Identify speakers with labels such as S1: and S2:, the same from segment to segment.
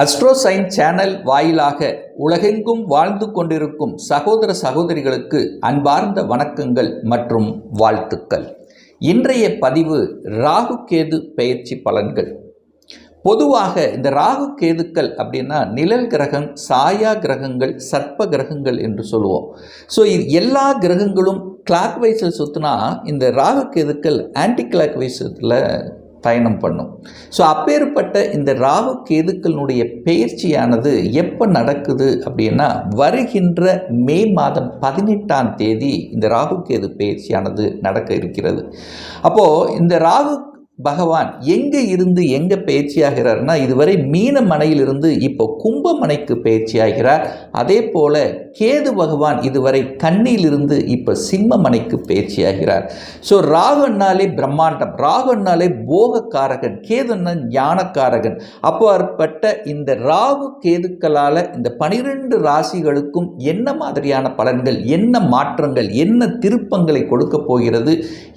S1: அஸ்ட்ரோசைன் channel வாயிலாக உலகெங்கும் வாழ்ந்து கொண்டிருக்கும் சகோதர சகோதரிகளுக்கு அன்பார்ந்த வணக்கங்கள் மற்றும் வாழ்த்துக்கள். இன்றைய பதிவு ராகு கேது பெயர்ச்சி பலன்கள். பொதுவாக இந்த ராகு கேதுக்கள் அப்படின்னா நிழல் கிரகம் சாயா கிரகங்கள் சர்ப்ப கிரகங்கள் என்று சொல்லுவோம். ஸோ இது எல்லா கிரகங்களும் கிளாக் வைஸில் சுற்றினா இந்த ராகு கேதுக்கள் ஆன்டி கிளாக் வைஸில் பயணம் பண்ணும். ஸோ அப்பேற்பட்ட இந்த ராகு கேதுக்களினுடைய பயிற்சியானது எப்போ நடக்குது அப்படின்னா வருகின்ற மே மாதம் பதினெட்டாம் தேதி இந்த ராகு கேது பயிற்சியானது நடக்க இருக்கிறது. அப்போது இந்த ராகு பகவான் எங்கே இருந்து எங்கே பயிற்சியாகிறார்னா இதுவரை மீன மனையிலிருந்து இப்போ கும்பமனைக்கு பயிற்சியாகிறார் அதே போல கேது பகவான் இதுவரை கண்ணியிலிருந்து இப்போ சிம்ம மனைக்கு பயிற்சியாகிறார் ஸோ ராகுன்னாலே பிரம்மாண்டம் ராகுன்னாலே போகக்காரகன் கேதுன்னா ஞானக்காரகன். அப்பாற்பட்ட இந்த ராகு கேதுக்களால் இந்த பனிரெண்டு ராசிகளுக்கும் என்ன மாதிரியான பலன்கள் என்ன மாற்றங்கள் என்ன திருப்பங்களை கொடுக்க போகிறது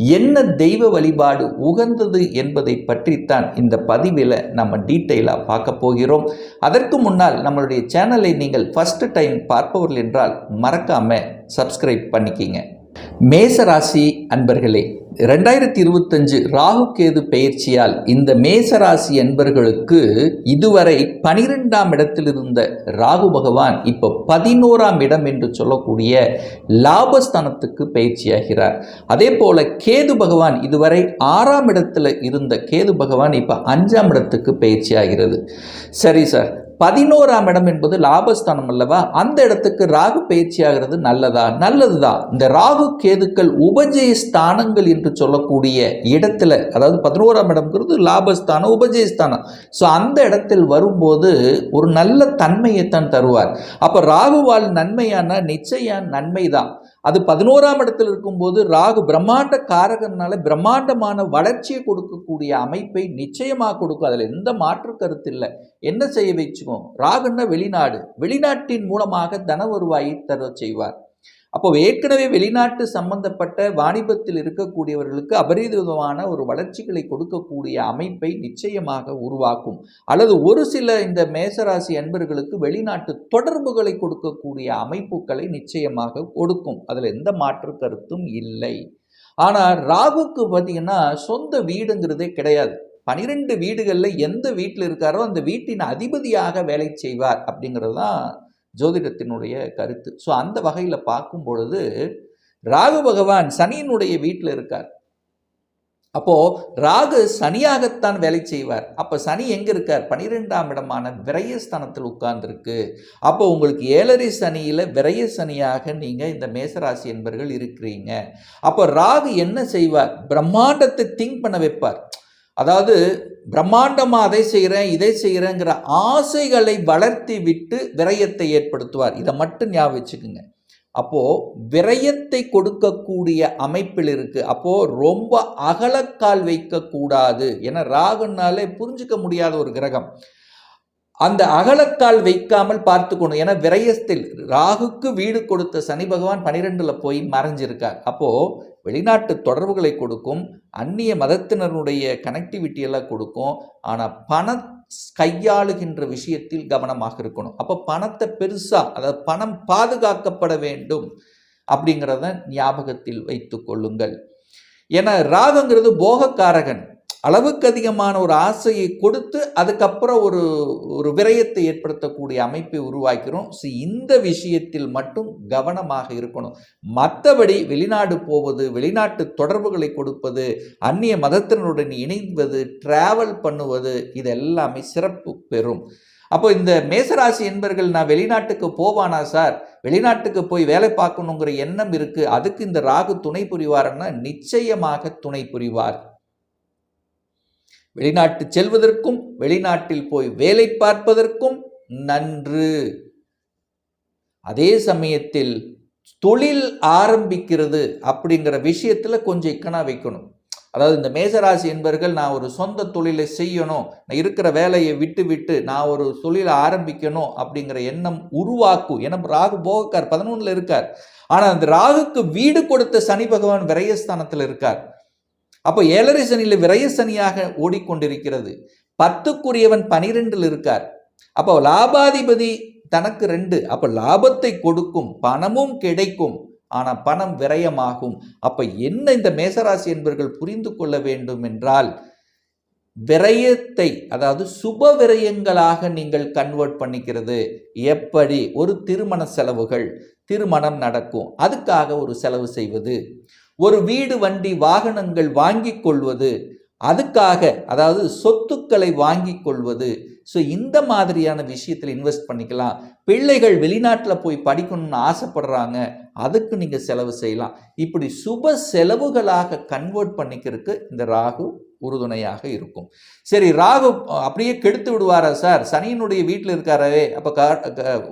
S1: என்ன தெய்வ வழிபாடு உகந்தது என்பதை பற்றித்தான் இந்த பதிவில் நம்ம டீட்டெயிலாக பார்க்க போகிறோம். அதற்கு முன்னால் நம்மளுடைய சேனலை நீங்கள் ஃபஸ்ட்டு டைம் பார்ப்பவர்கள் என்றால் மறக்காமல் சப்ஸ்கிரைப் பண்ணிக்கிங்க. மேசராசி அன்பர்களே ரெண்டாயிரத்தி இருபத்தஞ்சு ராகு கேது பெயர்ச்சியால் இந்த மேசராசி என்பர்களுக்கு இதுவரை பனிரெண்டாம் இடத்தில் இருந்த ராகு பகவான் இப்போ பதினோராம் இடம் என்று சொல்லக்கூடிய லாபஸ்தானத்துக்கு பயிற்சியாகிறார் அதே போல கேது பகவான் இதுவரை ஆறாம் இடத்துல இருந்த கேது பகவான் இப்போ அஞ்சாம் இடத்துக்கு பயிற்சியாகிறது சரி சார் பதினோராம் இடம் என்பது லாபஸ்தானம் அல்லவா? அந்த இடத்துக்கு ராகு பயிற்சியாகிறது நல்லதா? நல்லதுதான். இந்த ராகு கேதுக்கள் உபஜய ஸ்தானங்கள் என்று சொல்லக்கூடிய இடத்துல அதாவது பதினோராம் இடம்ங்கிறது லாபஸ்தானம் உபஜயஸ்தானம். ஸோ அந்த இடத்தில் வரும்போது ஒரு நல்ல தன்மையைத்தான் தருவார். அப்போ ராகுவால் நன்மையான நிச்சயம் நன்மை தான் அது பதினோராம் இடத்தில் இருக்கும்போது ராகு பிரம்மாண்ட காரகனால பிரம்மாண்டமான வளர்ச்சியை கொடுக்கக்கூடிய அமைப்பை நிச்சயமாக கொடுக்கும். அதில் எந்த மாற்று கருத்து இல்லை. என்ன செய்ய வச்சுக்கோ? ராகுன்னா வெளிநாடு. வெளிநாட்டின் மூலமாக தன வருவாயை தர செய்வார். அப்போ ஏற்கனவே வெளிநாட்டு சம்பந்தப்பட்ட வாணிபத்தில் இருக்கக்கூடியவர்களுக்கு அபரிதமான ஒரு வளர்ச்சிகளை கொடுக்கக்கூடிய அமைப்பை நிச்சயமாக உருவாக்கும். அல்லது ஒரு சில இந்த மேசராசி அன்பர்களுக்கு வெளிநாட்டு தொடர்புகளை கொடுக்கக்கூடிய அமைப்புகளை நிச்சயமாக கொடுக்கும். அதில் எந்த மாற்று கருத்தும் இல்லை. ஆனால் ராகுக்கு பார்த்தீங்கன்னா சொந்த வீடுங்கிறதே கிடையாது. பனிரெண்டு வீடுகளில் எந்த வீட்டில் இருக்காரோ அந்த வீட்டின் அதிபதியாக வேலை செய்வார் அப்படிங்கிறது தான் ஜோதிடத்தினுடைய கருத்து. ஸோ அந்த வகையில் பார்க்கும் பொழுது ராகு பகவான் சனியினுடைய வீட்டில் இருக்கார். அப்போ ராகு சனியாகத்தான் வேலை செய்வார். அப்போ சனி எங்கே இருக்கார்? பனிரெண்டாம் இடமான விரயஸ்தானத்தில் உட்கார்ந்துருக்கு. அப்போ உங்களுக்கு ஏழரை சனியில் விரய சனியாக நீங்கள் இந்த மேசராசி என்பர்கள் இருக்கிறீங்க. அப்போ ராகு என்ன செய்வார்? பிரம்மாண்டத்தை திங்க் பண்ண வைப்பார். அதாவது பிரம்மாண்டமாக அதை செய்கிறேன் இதை செய்கிறேங்கிற ஆசைகளை வளர்த்தி விட்டு விரயத்தை ஏற்படுத்துவார். இதை மட்டும் ஞாபகம் வச்சுக்குங்க. அப்போது விரயத்தை கொடுக்கக்கூடிய அமைப்பில் இருக்குது அப்போது ரொம்ப அகலக்கால் வைக்கக்கூடாது. ஏன்னா ராகுனாலே புரிஞ்சுக்க முடியாத ஒரு கிரகம். அந்த அகலக்கால் வைக்காமல் பார்த்துக்கணும் ஏன்னா விரயத்தில் ராகுக்கு வீடு கொடுத்த சனி பகவான் பனிரெண்டில் போய் மறைஞ்சிருக்கார். அப்போது வெளிநாட்டு தொடர்புகளை கொடுக்கும் அந்நிய மதத்தினருடைய கனெக்டிவிட்டி எல்லாம் கொடுக்கும் ஆனால் பண கையாளுகின்ற விஷயத்தில் கவனமாக இருக்கணும். அப்போ பணத்தை பெருசாக அதாவது பணம் பாதுகாக்கப்பட வேண்டும் அப்படிங்கிறத ஞாபகத்தில் வைத்து கொள்ளுங்கள். ஏன்னா ராகுங்கிறது போகக்காரகன். அளவுக்கு அதிகமான ஒரு ஆசையை கொடுத்து அதுக்கப்புறம் ஒரு ஒரு விரயத்தை ஏற்படுத்தக்கூடிய அமைப்பை உருவாக்கிறோம். ஸோ இந்த விஷயத்தில் மட்டும் கவனமாக இருக்கணும். மற்றபடி வெளிநாடு போவது வெளிநாட்டு தொடர்புகளை கொடுப்பது அந்நிய மதத்தினருடன் இணைவது டிராவல் பண்ணுவது இது எல்லாமே சிறப்பு பெறும். அப்போ இந்த மேசராசி என்பர்கள் நான் வெளிநாட்டுக்கு போவானா சார்? வெளிநாட்டுக்கு போய் வேலை பார்க்கணுங்கிற எண்ணம் இருக்குது அதுக்கு இந்த ராகு துணை புரிவார்னா நிச்சயமாக துணை புரிவார். வெளிநாட்டு செல்வதற்கும் வெளிநாட்டில் போய் வேலை பார்ப்பதற்கும் நன்று. அதே சமயத்தில் தொழில் ஆரம்பிக்கிறது அப்படிங்கிற விஷயத்தில் கொஞ்சம் இக்கனா வைக்கணும். அதாவது இந்த மேசராசி என்பர்கள் நான் ஒரு சொந்த தொழிலை செய்யணும் நான் இருக்கிற வேலையை விட்டு விட்டு நான் ஒரு தொழிலை ஆரம்பிக்கணும் அப்படிங்கிற எண்ணம் உருவாக்கும். ஏன்னா ராகு போகக்கார் பதினொன்றில் இருக்கார். ஆனால் அந்த ராகுக்கு வீடு கொடுத்த சனி பகவான் விரயஸ்தானத்தில் இருக்கார். அப்போ ஏழரை சனியில் விரய சனியாக ஓடிக்கொண்டிருக்கிறது. பத்துக்குரியவன் பனிரெண்டில் இருக்கார். அப்போ லாபாதிபதி தனக்கு ரெண்டு. அப்போ லாபத்தை கொடுக்கும் பணமும் கிடைக்கும் ஆனால் பணம் விரயமாகும். அப்போ என்ன இந்த மேசராசி என்பவர்கள் புரிந்து கொள்ள வேண்டும் என்றால் விரயத்தை அதாவது சுப விரயங்களாக நீங்கள் கன்வெர்ட் பண்ணிக்கிறது. எப்படி? ஒரு திருமண செலவுகள் திருமணம் நடக்கும். அதுக்காக ஒரு செலவு செய்வது. ஒரு வீடு வண்டி வாகனங்கள் வாங்கி கொள்வது அதுக்காக அதாவது சொத்துக்களை வாங்கி கொள்வது. ஸோ இந்த மாதிரியான விஷயத்தில் இன்வெஸ்ட் பண்ணிக்கலாம். பிள்ளைகள் வெளிநாட்டில் போய் படிக்கணும்னு ஆசைப்படுறாங்க அதுக்கு நீங்கள் செலவு செய்யலாம். இப்படி சுப செலவுகளாக கன்வெர்ட் பண்ணிக்கிறதுக்கு இந்த ராகு உறுதுணையாக இருக்கும். சரி ராகு அப்படியே கெடுத்து விடுவாரா சார்? சனியினுடைய வீட்டில் இருக்காரவே அப்போ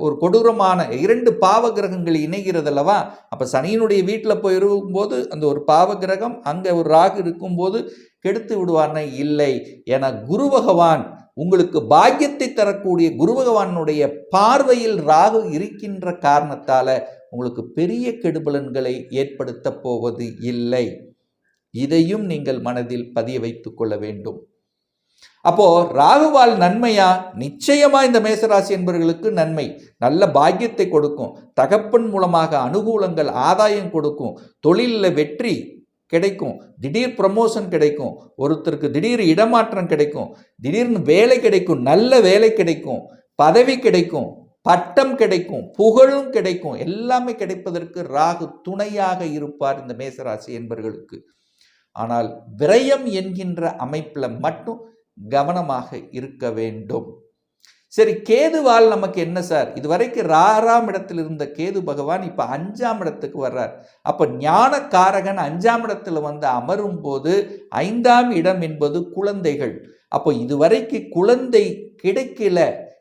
S1: ஒரு கொடூரமான இரண்டு பாவ கிரகங்கள் இணைகிறது அல்லவா அப்போ சனியினுடைய வீட்டில் போய் இருக்கும்போது அந்த ஒரு பாவ கிரகம் அங்கே ஒரு ராகு இருக்கும்போது கெடுத்து விடுவார்னா இல்லை. என குரு பகவான் உங்களுக்கு பாக்கியத்தை தரக்கூடிய குரு பகவானுடைய பார்வையில் ராகு இருக்கின்ற காரணத்தால் உங்களுக்கு பெரிய கெடுபலன்களை ஏற்படுத்த போவது இல்லை. இதையும் நீங்கள் மனதில் பதிய வைத்துக் கொள்ள வேண்டும். அப்போ ராகுவால் நன்மையா? நிச்சயமா இந்த மேசராசி என்பவர்களுக்கு நன்மை. நல்ல பாக்கியத்தை கொடுக்கும். தகப்பன் மூலமாக அனுகூலங்கள் ஆதாயம் கொடுக்கும். தொழிலில் வெற்றி கிடைக்கும். திடீர் ப்ரமோஷன் கிடைக்கும். ஒருத்தருக்கு திடீர் இடமாற்றம் கிடைக்கும். திடீர்னு வேலை கிடைக்கும். நல்ல வேலை கிடைக்கும். பதவி கிடைக்கும். பட்டம் கிடைக்கும். புகழும் கிடைக்கும். எல்லாமே கிடைப்பதற்கு ராகு துணையாக இருப்பார் இந்த மேசராசி என்பவர்களுக்கு ஆனால் விரயம் என்கின்ற அமைப்பில் மட்டும் கவனமாக இருக்க வேண்டும். சரி கேதுவால் நமக்கு என்ன சார்? இதுவரைக்கும் ஆறாம் இடத்தில் இருந்த கேது பகவான் இப்போ அஞ்சாம் இடத்துக்கு வர்றார். அப்போ ஞானக்காரகன் அஞ்சாம் இடத்துல வந்து அமரும் போது ஐந்தாம் இடம் என்பது குழந்தைகள். அப்போ இதுவரைக்கு குழந்தை கிடைக்கல.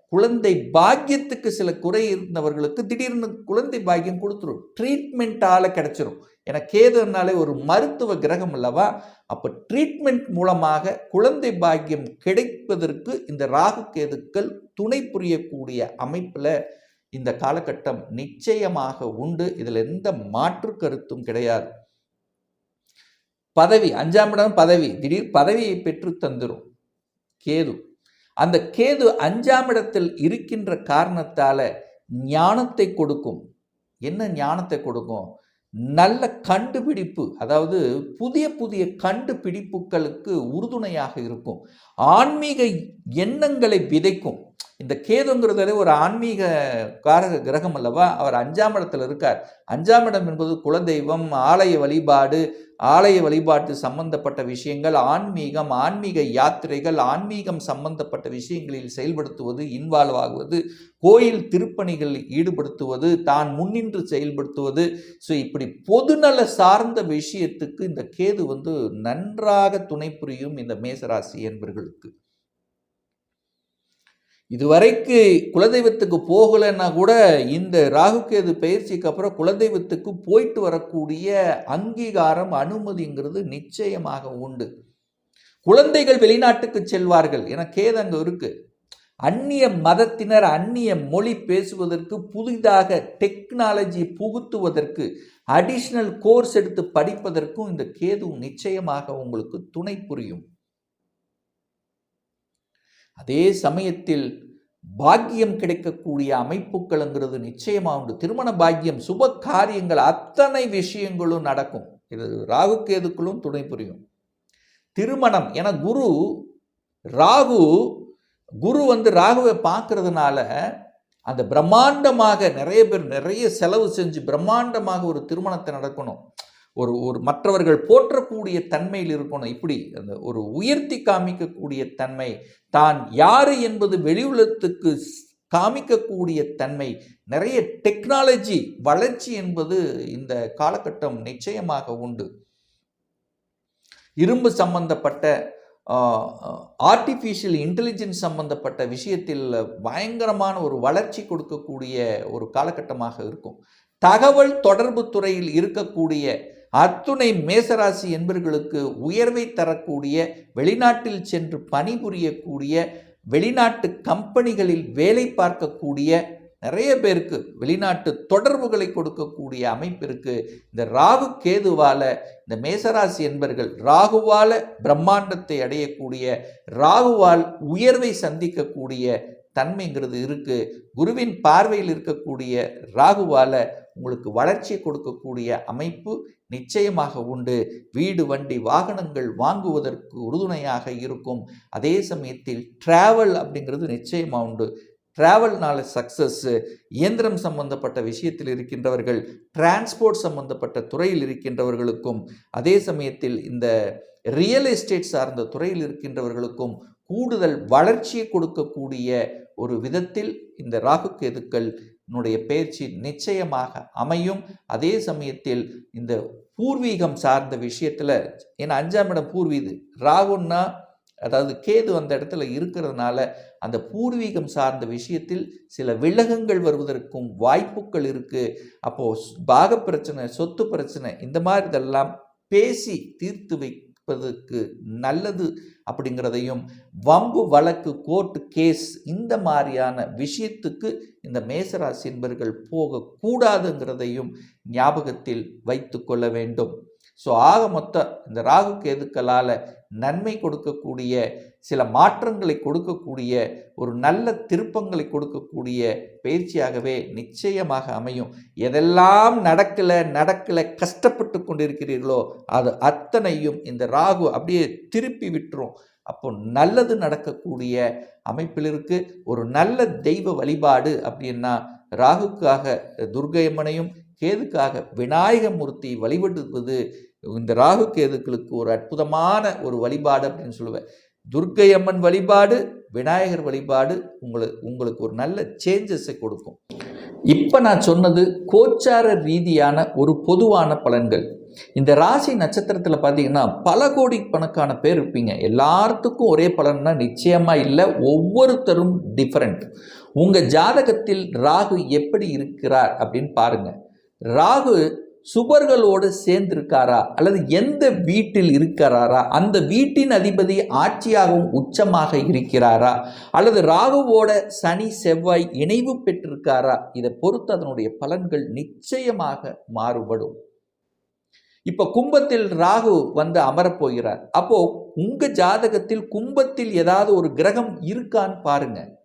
S1: குழந்தை பாக்கியத்துக்கு சில குறை இருந்தவர்களுக்கு திடீர்னு குழந்தை பாக்கியம் கொடுத்துரும். ட்ரீட்மெண்ட்டால் கிடைச்சிரும். ஏன்னா கேதுனாலே ஒரு மருத்துவ கிரகம் அல்லவா? அப்போ ட்ரீட்மெண்ட் மூலமாக குழந்தை பாக்கியம் கிடைப்பதற்கு இந்த ராகு கேதுக்கள் துணை புரியக்கூடிய அமைப்பில் இந்த காலகட்டம் நிச்சயமாக உண்டு. இதில் எந்த மாற்று கருத்தும் கிடையாது. பதவி அஞ்சாம் இடம் பதவி. திடீர் பதவியை பெற்று தந்துடும் கேது. அந்த கேது அஞ்சாம் இடத்தில் இருக்கின்ற காரணத்தால் ஞானத்தை கொடுக்கும். என்ன ஞானத்தை கொடுக்கும்? நல்ல கண்டுபிடிப்பு அதாவது புதிய புதிய கண்டுபிடிப்புகளுக்கு உறுதுணையாக இருக்கும். ஆன்மீக எண்ணங்களை விதைக்கும். இந்த கேதுங்கிறது ஒரு ஆன்மீக காரக கிரகம் அல்லவா? அவர் அஞ்சாம் இடத்துல இருக்கார். அஞ்சாம் இடம் என்பது குலதெய்வம் ஆலய வழிபாடு ஆலய வழிபாட்டு சம்பந்தப்பட்ட விஷயங்கள் ஆன்மீகம் ஆன்மீக யாத்திரைகள் ஆன்மீகம் சம்பந்தப்பட்ட விஷயங்களில் செயல்படுத்துவது இன்வால்வ் ஆகுவது கோயில் திருப்பணிகளில் ஈடுபடுத்துவது தான் முன்னின்று செயல்படுத்துவது. ஸோ இப்படி பொதுநல சார்ந்த விஷயத்துக்கு இந்த கேது வந்து நன்றாக துணை புரியும் இந்த மேசராசி என்பர்களுக்கு. இதுவரைக்கு குலதெய்வத்துக்கு போகலைன்னா கூட இந்த ராகுகேது பயிற்சிக்கு அப்புறம் குலதெய்வத்துக்கு போயிட்டு வரக்கூடிய அங்கீகாரம் அனுமதிங்கிறது நிச்சயமாக உண்டு. குழந்தைகள் வெளிநாட்டுக்கு செல்வார்கள். என கேது அங்கே இருக்கு. அந்நிய மதத்தினர் அந்நிய மொழி பேசுவதற்கு புதிதாக டெக்னாலஜி புகுத்துவதற்கு அடிஷ்னல் கோர்ஸ் எடுத்து படிப்பதற்கும் இந்த கேது நிச்சயமாக உங்களுக்கு துணை புரியும். அதே சமயத்தில் பாக்கியம் கிடைக்கக்கூடிய அமைப்புகள்ங்கிறது நிச்சயமாக உண்டு. திருமண பாக்கியம் சுப காரியங்கள் அத்தனை விஷயங்களும் நடக்கும். இது ராகுக்கேதுக்களும் துணை புரியும். திருமணம் என குரு ராகு குரு வந்து ராகுவை பார்க்கறதுனால அந்த பிரம்மாண்டமாக நிறைய பேர் நிறைய செலவு செஞ்சு பிரம்மாண்டமாக ஒரு திருமணத்தை நடக்கணும். ஒரு ஒரு மற்றவர்கள் போற்றக்கூடிய தன்மையில் இருக்கணும் இப்படி அந்த ஒரு உயர்த்தி காமிக்கக்கூடிய தன்மை தான் யாரு என்பது வெளியுலத்துக்கு காமிக்கக்கூடிய தன்மை நிறைய டெக்னாலஜி வளர்ச்சி என்பது இந்த காலகட்டம் நிச்சயமாக உண்டு. இரும்பு சம்பந்தப்பட்ட ஆர்டிஃபிஷியல் இன்டெலிஜென்ஸ் சம்பந்தப்பட்ட விஷயத்தில் பயங்கரமான ஒரு வளர்ச்சி கொடுக்கக்கூடிய ஒரு காலகட்டமாக இருக்கும். தகவல் தொடர்பு துறையில் இருக்கக்கூடிய அத்துணை மேசராசி என்பர்களுக்கு உயர்வை தரக்கூடிய வெளிநாட்டில் சென்று பணிபுரியக்கூடிய வெளிநாட்டு கம்பெனிகளில் வேலை பார்க்கக்கூடிய நிறைய பேருக்கு வெளிநாட்டு தொடர்புகளை கொடுக்கக்கூடிய அமைப்பிற்கு இந்த ராகு கேதுவால இந்த மேசராசி என்பர்கள் ராகுவால பிரம்மாண்டத்தை அடையக்கூடிய ராகுவால் உயர்வை சந்திக்கக்கூடிய தன்மைங்கிறது இருக்கு. குருவின் பார்வையில் இருக்கக்கூடிய ராகுவால உங்களுக்கு வளர்ச்சியை கொடுக்கக்கூடிய அமைப்பு நிச்சயமாக உண்டு. வீடு வண்டி வாகனங்கள் வாங்குவதற்கு உறுதுணையாக இருக்கும். அதே சமயத்தில் டிராவல் அப்படிங்கிறது நிச்சயமாக உண்டு. டிராவல்னால சக்ஸஸ்ஸு இயந்திரம் சம்பந்தப்பட்ட விஷயத்தில் இருக்கின்றவர்கள் டிரான்ஸ்போர்ட் சம்பந்தப்பட்ட துறையில் இருக்கின்றவர்களுக்கும் அதே சமயத்தில் இந்த ரியல் எஸ்டேட் சார்ந்த துறையில் இருக்கின்றவர்களுக்கும் கூடுதல் வளர்ச்சியை கொடுக்கக்கூடிய ஒரு விதத்தில் இந்த ராகு கேதுக்கள் உன்னுடைய பேச்சு நிச்சயமாக அமையும். அதே சமயத்தில் இந்த பூர்வீகம் சார்ந்த விஷயத்தில் ஏன்னா அஞ்சாம் இடம் பூர்வீது. ராகுன்னா அதாவது கேது அந்த இடத்துல இருக்கிறதுனால அந்த பூர்வீகம் சார்ந்த விஷயத்தில் சில விலகங்கள் வருவதற்கும் வாய்ப்புகள் இருக்குது அப்போது பாக பிரச்சனை சொத்து பிரச்சனை இந்த மாதிரி இதெல்லாம் பேசி தீர்த்து வைப்பதற்கு நல்லது அப்படிங்கிறதையும் வம்பு வழக்கு கோர்ட்டு கேஸ் இந்த மாதிரியான விஷயத்துக்கு இந்த மேசராசி என்பர்கள் போகக்கூடாதுங்கிறதையும் ஞாபகத்தில் வைத்து கொள்ள வேண்டும். ஸோ ஆக மொத்தம் இந்த ராகு கேதுக்களால் நன்மை கொடுக்கக்கூடிய சில மாற்றங்களை கொடுக்கக்கூடிய ஒரு நல்ல திருப்பங்களை கொடுக்கக்கூடிய பயிற்சியாகவே நிச்சயமாக அமையும். எதெல்லாம் நடக்கலை நடக்கலை கஷ்டப்பட்டு கொண்டிருக்கிறீர்களோ அது அத்தனையும் இந்த ராகு அப்படியே திருப்பி விட்டுரும். அப்போ நல்லது நடக்கக்கூடிய அமைப்பில் இருக்கு. ஒரு நல்ல தெய்வ வழிபாடு அப்படின்னா ராகுக்காக துர்கையம்மனையும் கேதுக்காக விநாயகமூர்த்தி வழிபடுவது இந்த ராகு கேதுக்களுக்கு ஒரு அற்புதமான ஒரு வழிபாடு அப்படின்னு சொல்லுவேன். துர்க்கை அம்மன் வழிபாடு விநாயகர் வழிபாடு உங்களுக்கு உங்களுக்கு ஒரு நல்ல சேஞ்சஸை கொடுக்கும். இப்போ நான் சொன்னது கோச்சார ரீதியான ஒரு பொதுவான பலன்கள். இந்த ராசி நட்சத்திரத்தில் பார்த்தீங்கன்னா பல கோடி கணக்கான பேர் இருப்பீங்க. எல்லாத்துக்கும் ஒரே பலன்னா நிச்சயமாக இல்லை ஒவ்வொருத்தரும் டிஃப்ரெண்ட் உங்கள் ஜாதகத்தில் ராகு எப்படி இருக்கிறார் அப்படின்னு பாருங்கள் ராகு சுபர்களோடு சேர்ந்திருக்காரா? அல்லது எந்த வீட்டில் இருக்கிறாரா? அந்த வீட்டின் அதிபதி ஆட்சியாகவும் உச்சமாக இருக்கிறாரா? அல்லது ராகுவோட சனி செவ்வாய் இணைவு பெற்றிருக்காரா? இதை பொறுத்து அதனுடைய பலன்கள் நிச்சயமாக மாறுபடும். இப்ப கும்பத்தில் ராகு வந்து அமரப்போகிறார். அப்போ உங்க ஜாதகத்தில் கும்பத்தில் ஏதாவது ஒரு கிரகம் இருக்கான்னு பாருங்க.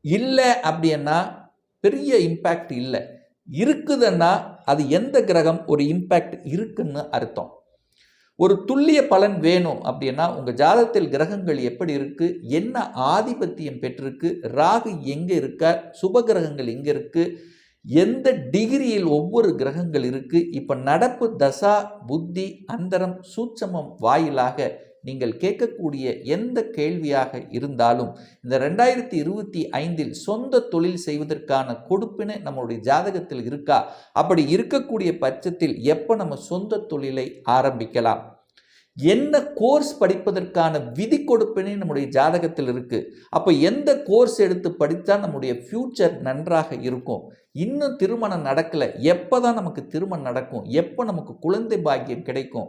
S1: இல்லை அப்படின்னா பெரிய இம்பேக்ட் இல்லை. இருக்குதுன்னா அது எந்த கிரகம் ஒரு இம்பேக்ட் இருக்குன்னு அர்த்தம். ஒரு துல்லிய பலன் வேணும் அப்படின்னா உங்கள் ஜாதகத்தில் கிரகங்கள் எப்படி இருக்குது என்ன ஆதிபத்தியம் பெற்றிருக்கு ராகு எங்கே இருக்க சுப கிரகங்கள் எங்கே இருக்குது எந்த டிகிரியில் ஒவ்வொரு கிரகங்கள் இருக்குது இப்போ நடப்பு தசா புத்தி அந்தரம் சூட்சமம் வாயிலாக நீங்கள் கேட்கக்கூடிய எந்த கேள்வியாக இருந்தாலும் இந்த ரெண்டாயிரத்தி இருபத்தி ஐந்தில் சொந்த தொழில் செய்வதற்கான கொடுப்பினை நம்மளுடைய ஜாதகத்தில் இருக்கா? அப்படி இருக்கக்கூடிய பட்சத்தில் எப்போ நம்ம சொந்த தொழிலை ஆரம்பிக்கலாம்? என்ன கோர்ஸ் படிப்பதற்கான விதி கொடுப்பினை நம்முடைய ஜாதகத்தில் இருக்குது அப்போ எந்த கோர்ஸ் எடுத்து படித்தா நம்முடைய ஃப்யூச்சர் நன்றாக இருக்கும்? இன்னும் திருமணம் நடக்கலை. எப்போ தான் நமக்கு திருமணம் நடக்கும்? எப்போ நமக்கு குழந்தை பாக்கியம் கிடைக்கும்?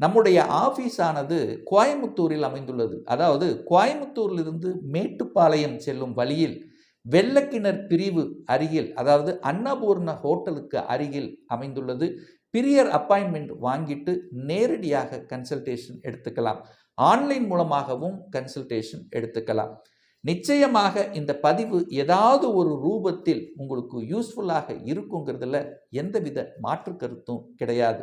S1: நம்முடைய ஆஃபீஸ் ஆனது கோயம்புத்தூரில் அமைந்துள்ளது. அதாவது கோயம்புத்தூரிலிருந்து மேட்டுப்பாளையம் செல்லும் வழியில் வெள்ளக்கிணர் பிரிவு அருகில் அதாவது அன்னபூர்ண ஹோட்டலுக்கு அருகில் அமைந்துள்ளது. பிரியர் அப்பாயின்மெண்ட் வாங்கிட்டு நேரடியாக கன்சல்டேஷன் எடுத்துக்கலாம். ஆன்லைன் மூலமாகவும் கன்சல்டேஷன் எடுத்துக்கலாம். நிச்சயமாக இந்த பதிவு ஏதாவது ஒரு ரூபத்தில் உங்களுக்கு யூஸ்ஃபுல்லாக இருக்குங்கிறதுல எந்தவித மாற்று கருத்தும் கிடையாது.